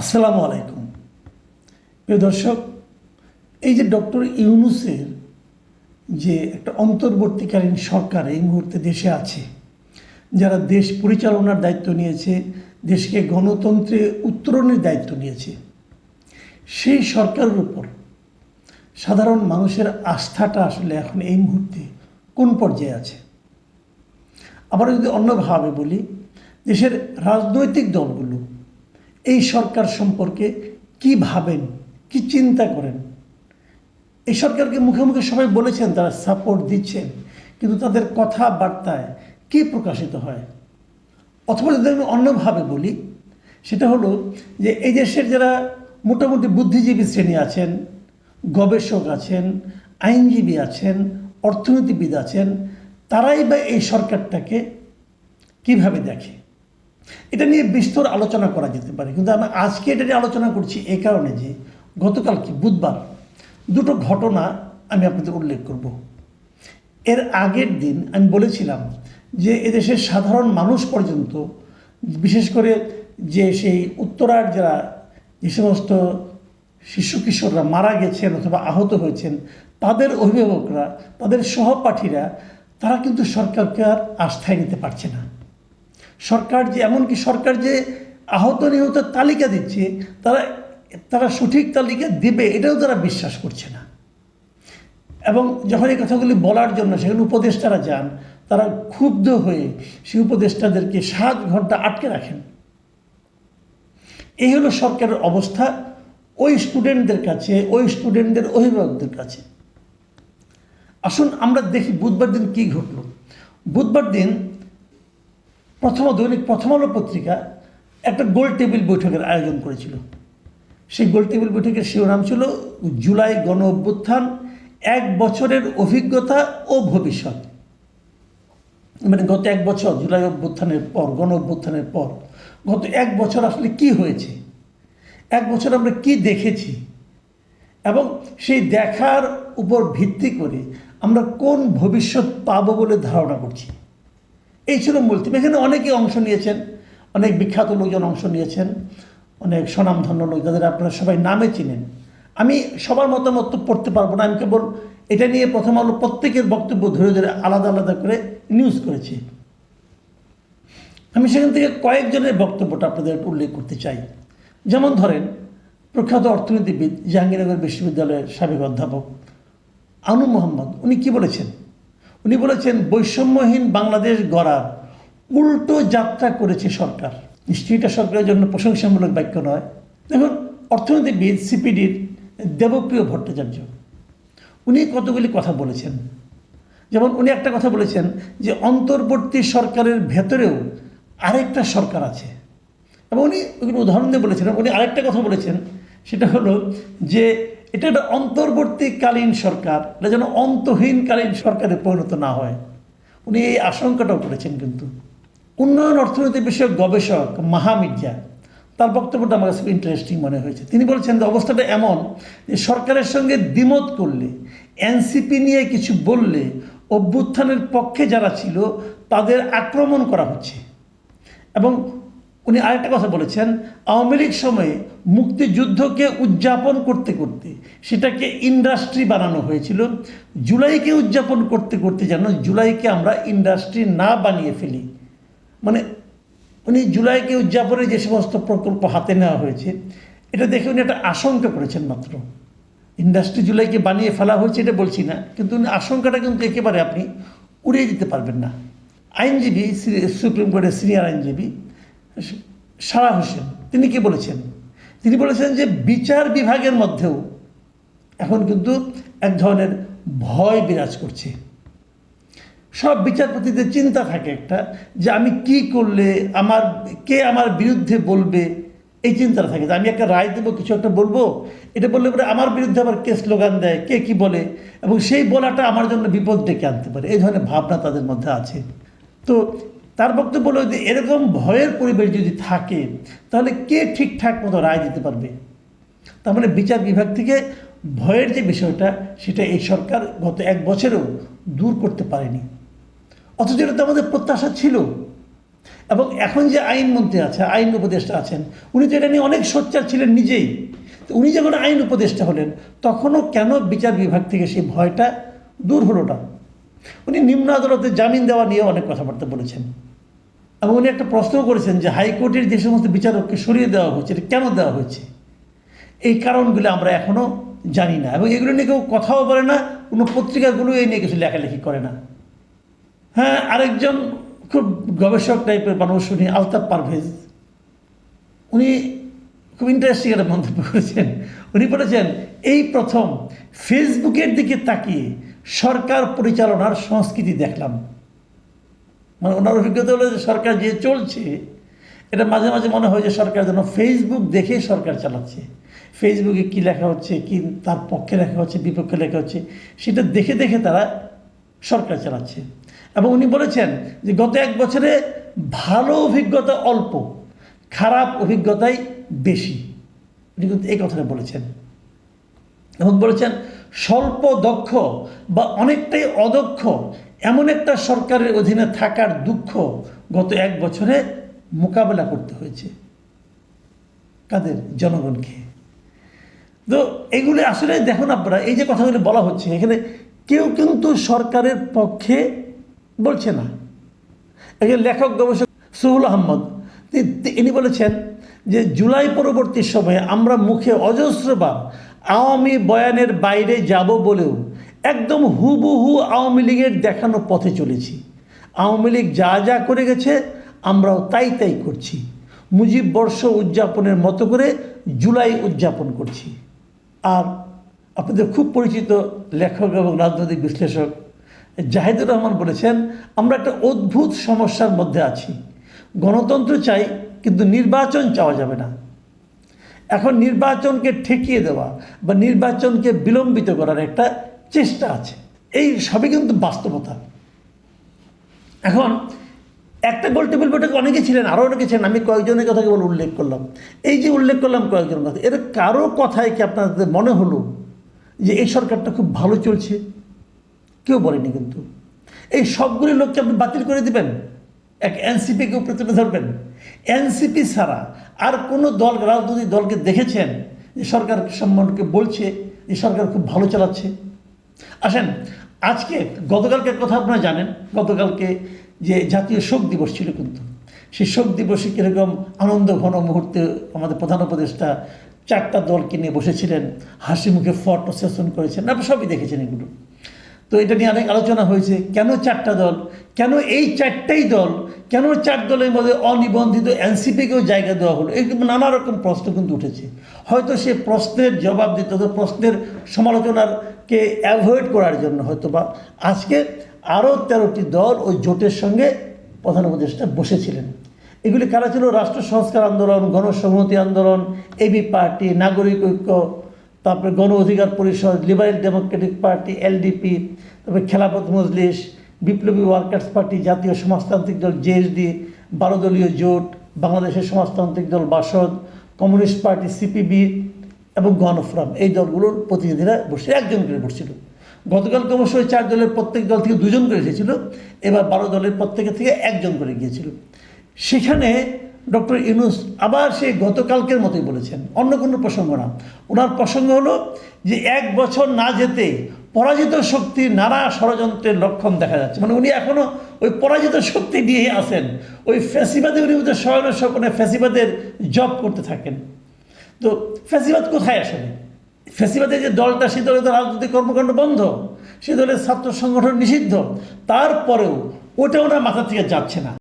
আসসালামু আলাইকুম। প্রিয় দর্শক, এই যে ডক্টর ইউনুসের যে একটা অন্তর্বর্তীকালীন সরকার এই মুহূর্তে দেশে আছে, যারা দেশ পরিচালনার দায়িত্ব নিয়েছে, দেশকে গণতন্ত্রে উত্তরণের দায়িত্ব নিয়েছে, সেই সরকারের উপর সাধারণ মানুষের আস্থাটা আসলে এখন এই মুহূর্তে কোন পর্যায়ে আছে? আবার যদি অন্যভাবে বলি, দেশের রাজনৈতিক দলগুলো এই সরকার সম্পর্কে কি ভাবেন? কি চিন্তা করেন? এই সরকারকে মুখে মুখে সবাই বলেছেন, তারা সাপোর্ট দিচ্ছেন, কিন্তু তাদের কথাবার্তায় কি প্রকাশিত হয়? অথবা যদি আমি অন্যভাবে বলি, সেটা হলো যে এই দেশের যারা মোটামুটি বুদ্ধিজীবী শ্রেণি আছেন, গবেষক আছেন, আইনজীবী আছেন, অর্থনীতিবিদ আছেন, তারাই বা এই সরকারটাকে কীভাবে দেখে? এটা নিয়ে বিস্তর আলোচনা করা যেতে পারে। কিন্তু আমি আজকে এটা নিয়ে আলোচনা করছি এ কারণে যে গতকাল কি? বুধবার দুটো ঘটনা আমি আপনাদের উল্লেখ করব। এর আগের দিন আমি বলেছিলাম যে এদেশের সাধারণ মানুষ পর্যন্ত, বিশেষ করে যে সেই উত্তরার যারা যে সমস্ত শিশু কিশোররা মারা গেছেন অথবা আহত হয়েছেন, তাদের অভিভাবকরা, তাদের সহপাঠীরা, তারা কিন্তু সরকারকে আর আস্থায় নিতে পারছে না। সরকার যে, এমনকি সরকার যে আহত নিহতের তালিকা দিচ্ছে, তারা তারা সঠিক তালিকা দেবে, এটাও তারা বিশ্বাস করছে না। এবং যখন এই কথাগুলি বলার জন্য সেখানে উপদেষ্টারা যান, তারা ক্ষুব্ধ হয়ে সেই উপদেষ্টাদেরকে সাত ঘণ্টা আটকে রাখেন। এই হলো সরকারের অবস্থা, ওই স্টুডেন্টদের কাছে, ওই স্টুডেন্টদের অভিভাবকদের কাছে। আসুন আমরা দেখি বুধবার দিন কী ঘটল। বুধবার দিন প্রথম দৈনিক, প্রথম আলো পত্রিকা একটা গোল টেবিল বৈঠকের আয়োজন করেছিল। সেই গোল টেবিল বৈঠকের শিরোনাম ছিল জুলাই গণ অভ্যুত্থান, এক বছরের অভিজ্ঞতা ও ভবিষ্যৎ। মানে গত এক বছর, জুলাই অভ্যুত্থানের পর, গণ অভ্যুত্থানের পর, গত এক বছর আসলে কি হয়েছে? এক বছর আমরা কি দেখেছি? এবং সেই দেখার উপর ভিত্তি করে আমরা কোন ভবিষ্যৎ পাবো বলে ধারণা করছি? এই ছিল মূল থিম এখানে অনেকে অংশ নিয়েছেন, অনেক বিখ্যাত লোকজন অংশ নিয়েছেন, অনেক স্বনামধন্য লোক যাদের আপনারা সবাই নামে চিনেন। আমি সবার মতামত পড়তে পারব না, আমি কেবল এটা নিয়ে প্রথম আলো প্রত্যেকের বক্তব্য ধরে ধরে আলাদা আলাদা করে নিউজ করেছি। আমি সেখান থেকে কয়েকজনের বক্তব্যটা আপনাদের উল্লেখ করতে চাই। যেমন ধরেন, প্রখ্যাত অর্থনীতিবিদ জাহাঙ্গীরনগর বিশ্ববিদ্যালয়ের সাবেক অধ্যাপক আনু মোহাম্মদ, উনি কি বলেছেন? উনি বলেছেন, বৈষম্যহীন বাংলাদেশ গড়ার উল্টো যাত্রা করেছে সরকার। নিশ্চয়ই এটা সরকারের জন্য প্রশংসামূলক বাক্য নয়। দেখুন অর্থনীতিবিদ সিপিডির দেবপ্রিয় ভট্টাচার্য, উনি কতগুলি কথা বলেছেন। যেমন উনি একটা কথা বলেছেন যে, অন্তর্বর্তী সরকারের ভেতরেও আরেকটা সরকার আছে। এবং উনি উদাহরণ দিয়ে বলেছেন, উনি আরেকটা কথা বলেছেন, সেটা হলো যে এটা একটা অন্তর্বর্তীকালীন সরকার, এটা যেন অন্তহীনকালীন সরকারে পরিণত না হয়। উনি এই আশঙ্কাটাও করেছেন কিন্তু। উন্নয়ন অর্থনীতি বিষয়ক গবেষক মাহামির্জা, তার বক্তব্যটা আমার কাছে ইন্টারেস্টিং মনে হয়েছে। তিনি বলছেন যে অবস্থাটা এমন যে সরকারের সঙ্গে দ্বিমত করলে, এনসিপি নিয়ে কিছু বললে, অভ্যুত্থানের পক্ষে যারা ছিল, তাদের আক্রমণ করা হচ্ছে। এবং উনি আরেকটা কথা বলেছেন, আওয়ামী লীগ সময়ে মুক্তিযুদ্ধকে উদযাপন করতে করতে সেটাকে ইন্ডাস্ট্রি বানানো হয়েছিল। জুলাইকে উদযাপন করতে করতে যেন জুলাইকে আমরা ইন্ডাস্ট্রি না বানিয়ে ফেলি। মানে উনি জুলাইকে উদযাপনের যে সমস্ত প্রকল্প হাতে নেওয়া হয়েছে, এটা দেখে উনি একটা আশঙ্কা করেছেন মাত্র। ইন্ডাস্ট্রি জুলাইকে বানিয়ে ফেলা হয়েছে এটা বলছি না, কিন্তু উনি আশঙ্কাটা কিন্তু একেবারে আপনি উড়িয়ে দিতে পারবেন না। আইনজীবী সুপ্রিম কোর্টের সিনিয়র আইনজীবী সারা হোসেন, তিনি কি বলেছেন? তিনি বলেছেন যে বিচার বিভাগের মধ্যেও এখন কিন্তু এক ধরনের ভয় বিরাজ করছে। সব বিচারপতিদের চিন্তা থাকে একটা যে আমি কি করলে আমার, কে আমার বিরুদ্ধে বলবে? এই চিন্তাটা থাকে যে আমি একটা রায় দেবো, কিছু একটা বলব? এটা বললে পরে আমার বিরুদ্ধে আবার কে স্লোগান দেয়, কে কি বলে? এবং সেই বলাটা আমার জন্য বিপদ ডেকে আনতে পারে। এই ধরনের ভাবনা তাদের মধ্যে আছে। তো তার বক্তব্য হলো যে এরকম ভয়ের পরিবেশ যদি থাকে, তাহলে কে ঠিকঠাক মতো রায় দিতে পারবে? তার মানে বিচার বিভাগ থেকে ভয়ের যে বিষয়টা, সেটা এই সরকার গত এক বছরেও দূর করতে পারেনি। অথচ এটা তো আমাদের প্রত্যাশা ছিল। এবং এখন যে আইনমন্ত্রী আছে, আইন উপদেষ্টা আছেন, উনি তো এটা নিয়ে অনেক সোচ্চার ছিলেন নিজেই। উনি যখন আইন উপদেষ্টা হলেন, তখনও কেন বিচার বিভাগ থেকে সেই ভয়টা দূর হলো না? উনি নিম্ন আদালতে জামিন দেওয়া নিয়ে অনেক কথাবার্তা বলেছেন। এবং উনি একটা প্রশ্ন করেছেন যে হাইকোর্টের যে সমস্ত বিচারককে সরিয়ে দেওয়া হয়েছে, এটা কেন দেওয়া হয়েছে? এই কারণগুলো আমরা এখনও জানি না এবং এগুলো নিয়ে কেউ কথাও বলে না, কোনো পত্রিকাগুলো এই নিয়ে কিছু লেখালেখি করে না। হ্যাঁ আরেকজন খুব গবেষক টাইপের মানুষ উনি, আলতাফ পারভেজ। উনি খুব ইন্টারেস্টিং একটা মন্তব্য করেছেন। উনি বলেছেন, এই প্রথম ফেসবুকের দিকে তাকিয়ে সরকার পরিচালনার সংস্কৃতি দেখলাম। মানে ওনার অভিজ্ঞতা হলো যে সরকার যে চলছে, এটা মাঝে মাঝে মনে হয় যে সরকার যেন ফেসবুক দেখে সরকার চালাচ্ছে। ফেসবুকে কী লেখা হচ্ছে, কি তার পক্ষে লেখা হচ্ছে, বিপক্ষে লেখা হচ্ছে, সেটা দেখে দেখে তারা সরকার চালাচ্ছে। এবং উনি বলেছেন যে গত এক বছরে ভালো অভিজ্ঞতা অল্প, খারাপ অভিজ্ঞতাই বেশি। উনি কিন্তু এই কথাটা বলেছেন। এবং বলেছেন স্বল্প দক্ষ বা অনেকটাই অদক্ষ এমন একটা সরকারের অধীনে থাকার দুঃখ গত এক বছরে মোকাবেলা করতে হয়েছে কাদের? জনগণকে। তো এগুলি আসলে দেখুন আপনারা, এই যে কথাগুলি বলা হচ্ছে, এখানে কেউ কিন্তু সরকারের পক্ষে বলছে না। একজন লেখক, গবেষক সুহুল আহমদ, তি- তি- ইনি বলেছেন যে, জুলাই পরবর্তী সময়ে আমরা মুখে অজস্রবার আওয়ামী বয়ানের বাইরে যাব বলেও একদম হুবহু আওয়ামী লীগের দেখানো পথে চলেছি। আওয়ামী লীগ যা যা করে গেছে, আমরাও তাই তাই করছি। মুজিব বর্ষ উদযাপনের মতো করে জুলাই উদযাপন করছি। আর আপনাদের খুব পরিচিত লেখক এবং রাজনৈতিক বিশ্লেষক জাহিদুর রহমান বলেছেন, আমরা একটা অদ্ভুত সমস্যার মধ্যে আছি। গণতন্ত্র চাই, কিন্তু নির্বাচন চাওয়া যাবে না। এখন নির্বাচনকে ঠেকিয়ে দেওয়া বা নির্বাচনকে বিলম্বিত করার একটা চেষ্টা আছে। এই সবই কিন্তু বাস্তবতা। এখন একটা গোল টেবিল বৈঠকে অনেকে ছিলেন আরও অনেকে ছিলেন, আমি কয়েকজনের কথা কেবল উল্লেখ করলাম। এই যে উল্লেখ করলাম কয়েকজনের কথা, এর কারও কথায় কি আপনাদের মনে হলো যে এই সরকারটা খুব ভালো চলছে? কেউ বলেনি কিন্তু। এই সবগুলি লোককে আপনি বাতিল করে দিবেন? এক এনসিপিকে উপরে তুলে ধরবেন? এনসিপি ছাড়া আর কোনো দল, রাজনৈতিক দলকে দেখেছেন? যে সরকার সম্মানকে বলছে, যে সরকার খুব ভালো চালাচ্ছে। আসেন, আজকে গতকালকে কথা আপনারা জানেন, গতকালকে যে জাতীয় শোক দিবস ছিল কিন্তু, সেই শোক দিবসে কীরকম আনন্দ ঘন মুহূর্তে আমাদের প্রধান উপদেষ্টা চারটা দলকে নিয়ে বসেছিলেন, হাসি মুখে ফটো সেশন করেছেন, আপনারা সবই দেখেছেন এগুলো। তো এটা নিয়ে অনেক আলোচনা হয়েছে, কেন চারটা দল? কেন এই চারটাই দল, কেন চার দলের মধ্যে অনিবন্ধিত এনসিপিকেও জায়গা দেওয়া হলো? এরকম নানা রকম প্রশ্ন কিন্তু উঠেছে। হয়তো সে প্রশ্নের জবাব দিতে হতো, প্রশ্নের সমালোচনারকে অ্যাভয়েড করার জন্য হয়তো বা। আজকে আরও তেরোটি দল ওই জোটের সঙ্গে প্রধান উপদেষ্টা বসেছিলেন। এগুলি কারা ছিল? রাষ্ট্র সংস্কার আন্দোলন, গণসংহতি আন্দোলন, এবি পার্টি, নাগরিক ঐক্য, তারপরে গণ অধিকার পরিষদ, লিবারেল ডেমোক্রেটিক পার্টি এলডিপি তারপরে খেলাপথ মজলিস বিপ্লবী ওয়ার্কার্স পার্টি, জাতীয় সমাজতান্ত্রিক দল জেএসডি বারো দলীয় জোট, বাংলাদেশের সমাজতান্ত্রিক দল, বাসদ, কমিউনিস্ট পার্টি সিপিবি এবং গণফোরাম এই দলগুলোর প্রতিনিধিরা বসে একজন করে বসছিল। গতকালকে অবশ্যই চার দলের প্রত্যেক দল থেকে দুজন করে এসেছিল। এবার বারো দলের প্রত্যেকের থেকে একজন করে গিয়েছিল। সেখানে ডক্টর ইউনুস আবার সেই গতকালকের মতোই বলেছেন। অন্য কোনো প্রসঙ্গ না। ওনার প্রসঙ্গ হলো যে, এক বছর না যেতে পরাজিত শক্তি নানা ষড়যন্ত্রের লক্ষণ দেখা যাচ্ছে। মানে উনি এখনও ওই পরাজিত শক্তি নিয়েই আসেন ওই ফ্যাসিবাদে উনি বোধহয় শয়ন স্বপনে ফ্যাসিবাদের জব করতে থাকেন। তো ফ্যাসিবাদ কোথায় আসলে? ফ্যাসিবাদের যে দলটা, সেই দলের রাজনৈতিক কর্মকাণ্ড বন্ধ। সে দলের ছাত্র সংগঠন নিষিদ্ধ। তারপরেও ওটা ওনার মাথা থেকে যাচ্ছে না।